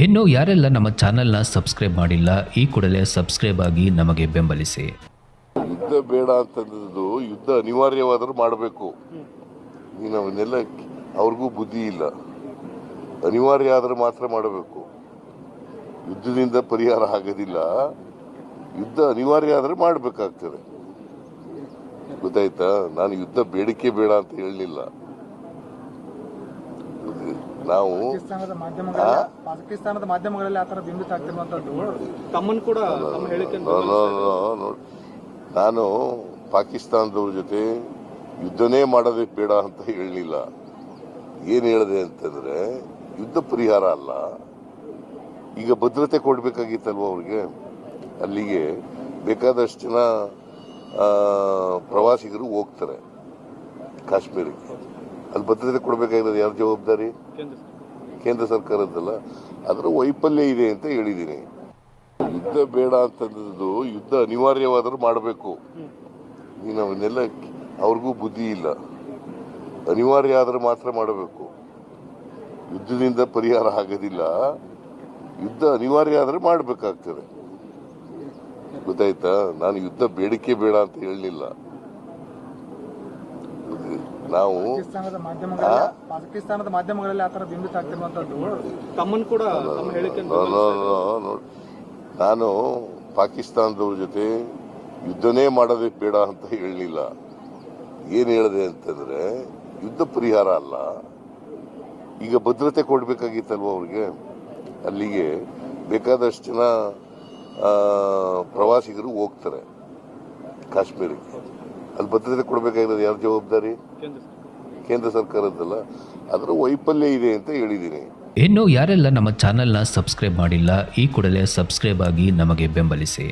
ಇನ್ನು ಯಾರೆಲ್ಲ ನಮ್ಮ ಚಾನೆಲ್ನ ಸಬ್ಸ್ಕ್ರೈಬ್ ಮಾಡಿಲ್ಲ, ಈ ಕೂಡಲೇ ಸಬ್ಸ್ಕ್ರೈಬ್ ಆಗಿ ನಮಗೆ ಬೆಂಬಲಿಸಿ. ಯುದ್ಧ ಬೇಡ ಅಂತಂದದ್ದು ಯುದ್ಧ ಅನಿವಾರ್ಯವಾದರೂ ಮಾಡಬೇಕು. ನೀನು ಅವನ್ನೆಲ್ಲ ಅವ್ರಿಗೂ ಬುದ್ಧಿ ಇಲ್ಲ. ಅನಿವಾರ್ಯ ಆದರೆ ಮಾತ್ರ ಮಾಡಬೇಕು. ಯುದ್ಧದಿಂದ ಪರಿಹಾರ ಆಗೋದಿಲ್ಲ. ಯುದ್ಧ ಅನಿವಾರ್ಯ ಆದರೆ ಮಾಡಬೇಕಾಗ್ತದೆ. ಗೊತ್ತಾಯ್ತಾ? ನಾನು ಯುದ್ಧ ಬೇಡಿಕೆ ಬೇಡ ಅಂತ ಹೇಳಲಿಲ್ಲ. ನಾವು ಪಾಕಿಸ್ತಾನದ ಮಾಧ್ಯಮಗಳಲ್ಲಿ ಪಾಕಿಸ್ತಾನದ ಮಾಧ್ಯಮಗಳಲ್ಲಿ ಆ ಥರ ಬಿಂಬಿತ ಕೂಡ ತಮ್ಮ ಹೇಳಿಕೆ. ನಾನು ಪಾಕಿಸ್ತಾನದವ್ರ ಜೊತೆ ಯುದ್ಧನೇ ಮಾಡೋದೇ ಬೇಡ ಅಂತ ಹೇಳಲಿಲ್ಲ. ಏನು ಹೇಳಿದೆ ಅಂತಂದ್ರೆ ಯುದ್ಧ ಪರಿಹಾರ ಅಲ್ಲ. ಈಗ ಭದ್ರತೆ ಕೊಡ್ಬೇಕಾಗಿತ್ತಲ್ವ ಅವ್ರಿಗೆ? ಅಲ್ಲಿಗೆ ಬೇಕಾದಷ್ಟು ಜನ ಆ, ಪ್ರವಾಸಿಗರು ಹೋಗ್ತಾರೆ ಕಾಶ್ಮೀರಕ್ಕೆ. ಅಲ್ಲಿ ಭದ್ರತೆ ಕೊಡಬೇಕಾಗಿರೋದು ಯಾರ ಜವಾಬ್ದಾರಿ? ಕೇಂದ್ರ ಸರ್ಕಾರದ್ದಲ್ಲ. ಅದರ ವೈಫಲ್ಯ ಇದೆ ಅಂತ ಹೇಳಿದ್ದೀನಿ. ಯುದ್ಧ ಬೇಡ ಅಂತಂದದ್ದು ಯುದ್ಧ ಅನಿವಾರ್ಯವಾದರೂ ಮಾಡಬೇಕು. ನೀನು ಅವನ್ನೆಲ್ಲ ಅವ್ರಿಗೂ ಬುದ್ಧಿ ಇಲ್ಲ. ಅನಿವಾರ್ಯ ಆದರೆ ಮಾತ್ರ ಮಾಡಬೇಕು. ಯುದ್ಧದಿಂದ ಪರಿಹಾರ ಆಗೋದಿಲ್ಲ. ಯುದ್ಧ ಅನಿವಾರ್ಯ ಆದರೆ ಮಾಡಬೇಕಾಗ್ತದೆ. ಗೊತ್ತಾಯ್ತಾ? ನಾನು ಯುದ್ಧ ಬೇಡಿಕೆ ಬೇಡ ಅಂತ ಹೇಳಲಿಲ್ಲ. ನಾವು ಪಾಕಿಸ್ತಾನದ ಮಾಧ್ಯಮಗಳಲ್ಲಿ ಪಾಕಿಸ್ತಾನದ ಮಾಧ್ಯಮಗಳಲ್ಲಿ ಆ ಥರ ಬಿಂಬಿತ ಆಗ್ತಿರುವಂತದ್ದು ತಮ್ಮನ್ನು ಕೂಡ ತಮ್ಮ ಹೇಳಿಕೆ ನೋ, ನೋ, ನೋ, ನೋ. ನಾನು ಪಾಕಿಸ್ತಾನದವ್ರ ಜೊತೆ ಯುದ್ಧನೇ ಮಾಡೋದೇ ಬೇಡ ಅಂತ ಹೇಳಲಿಲ್ಲ. ಏನು ಹೇಳಿದೆ ಅಂತಂದ್ರೆ ಯುದ್ಧ ಪರಿಹಾರ ಅಲ್ಲ. ಈಗ ಭದ್ರತೆ ಕೊಡ್ಬೇಕಾಗಿತ್ತಲ್ವ ಅವ್ರಿಗೆ? ಅಲ್ಲಿಗೆ ಬೇಕಾದಷ್ಟು ಜನ ಆ, ಪ್ರವಾಸಿಗರು ಹೋಗ್ತಾರೆ ಕಾಶ್ಮೀರಕ್ಕೆ. ಅಲ್ಲಿ ಭದ್ರತೆ ಕೊಡಬೇಕಾಗಿರೋದು ಯಾರ ಜವಾಬ್ದಾರಿ? ಕೇಂದ್ರ ಕೇಂದ್ರ ಸರ್ಕಾರದ್ದಲ್ಲ. ಅದರ ವೈಫಲ್ಯ ಇದೆ ಅಂತ ಹೇಳಿದ್ದೀನಿ. ಇನ್ನು ಯಾರೆಲ್ಲ ನಮ್ಮ ಚಾನೆಲ್ನ ಸಬ್ಸ್ಕ್ರೈಬ್ ಮಾಡಿಲ್ಲ ಈ ಕೂಡಲೇ ಸಬ್ಸ್ಕ್ರೈಬ್ ಆಗಿ ನಮಗೆ ಬೆಂಬಲಿಸಿ.